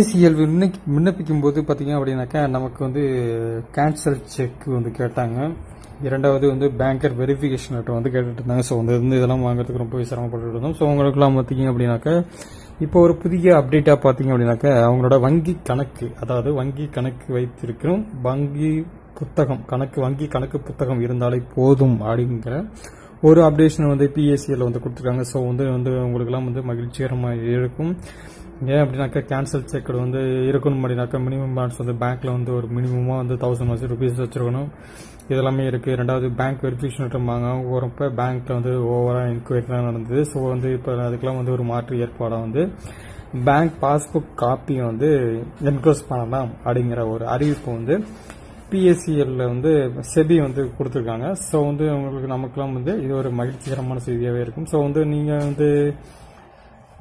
PSCL விண்ணப்பிக்கும் போது பார்த்தீங்க அப்படின்னாக்கா நமக்கு வந்து கேன்சல் செக் வந்து கேட்டாங்க. இரண்டாவது வந்து பேங்கர் வெரிஃபிகேஷன் லெட்டர் வந்து கேட்டுட்டு இருந்தாங்க. ஸோ வந்து இருந்து இதெல்லாம் வாங்குறதுக்கு ரொம்ப சிரமப்பட்டு இருந்தோம். ஸோ அவங்களுக்குலாம் பார்த்தீங்க அப்படின்னாக்கா இப்போ ஒரு புதிய அப்டேட்டாக பார்த்தீங்க அப்படின்னாக்கா அவங்களோட வங்கி கணக்கு அதாவது வங்கி கணக்கு வைத்திருக்கிறோம் வங்கி புத்தகம் கணக்கு வங்கி கணக்கு புத்தகம் இருந்தாலே போதும் அப்படிங்கிற ஒரு அப்டேஷன் வந்து பிஎஸ்சியில் வந்து கொடுத்துருக்காங்க. ஸோ வந்து வந்து உங்களுக்குலாம் வந்து மகிழ்ச்சிகரமாக இருக்கும். ஏன் அப்படின்னாக்கா கேன்சல் செக் வந்து இருக்கணும் அப்படின்னாக்கா மினிமம் பேலன்ஸ் வந்து பேங்க்ல வந்து ஒரு மினிமமாக வந்து தௌசண்ட் வச்சு ருபீஸ் வச்சிருக்கணும். இதெல்லாமே இருக்குது ரெண்டாவது பேங்க் வெரிஃபிகேஷன் இருந்தாங்க போகிறப்ப பேங்க்ல வந்து ஓவரா என்கொயரிலாம் நடந்தது. ஸோ வந்து இப்போ அதுக்கெல்லாம் வந்து ஒரு மாற்று ஏற்பாடாக வந்து பேங்க் பாஸ்புக் காப்பியை வந்து என்க்ளோஸ் பண்ணலாம் அப்படிங்கிற ஒரு அறிவிப்பு வந்து பிஎஸ்சிஎல்ல வந்து செபி வந்து கொடுத்துருக்காங்க. ஸோ வந்து உங்களுக்கு நமக்குலாம் வந்து இது ஒரு மகிழ்ச்சிகரமான செய்தியாகவே இருக்கும். ஸோ வந்து நீங்கள் வந்து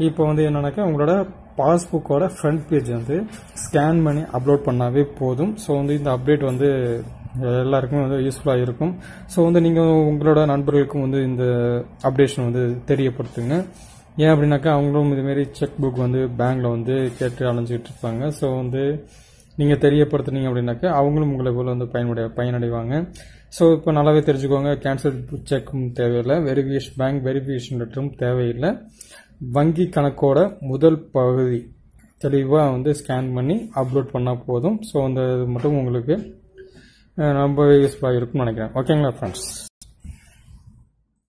இப்போ வந்து என்னன்னாக்கா உங்களோட பாஸ்புக்கோட ஃப்ரண்ட் பேஜ் வந்து ஸ்கேன் பண்ணி அப்லோட் பண்ணாவே போதும். ஸோ வந்து இந்த அப்டேட் வந்து எல்லாருக்குமே வந்து யூஸ்ஃபுல்லாக இருக்கும். ஸோ வந்து நீங்கள் உங்களோட நண்பர்களுக்கும் வந்து இந்த அப்டேஷன் வந்து தெரியப்படுத்துங்க. ஏன் அப்படின்னாக்கா அவங்களும் இதுமாரி செக் புக் வந்து பேங்க்ல வந்து கேட்டு அலைஞ்சிக்கிட்டு இருப்பாங்க. ஸோ வந்து நீங்கள் தெரியப்படுத்துனீங்க அப்படின்னாக்கா அவங்களும் உங்களை போல் வந்து பயனடை பயனடைவாங்க. ஸோ இப்போ நல்லாவே தெரிஞ்சுக்கோங்க கேன்சல் செக்கும் தேவையில்லை வெரிஃபிகேஷன் பேங்க் வெரிஃபிகேஷன் லெட்டரும் தேவையில்லை. வங்கி கணக்கோட முதல் பகுதி தெளிவாக வந்து ஸ்கேன் பண்ணி அப்லோட் பண்ணால் போதும். ஸோ அந்த இது மட்டும் உங்களுக்கு ரொம்ப யூஸ்ஃபுல்லாக இருக்கும்னு நினைக்கிறேன். ஓகேங்களா ஃப்ரெண்ட்ஸ்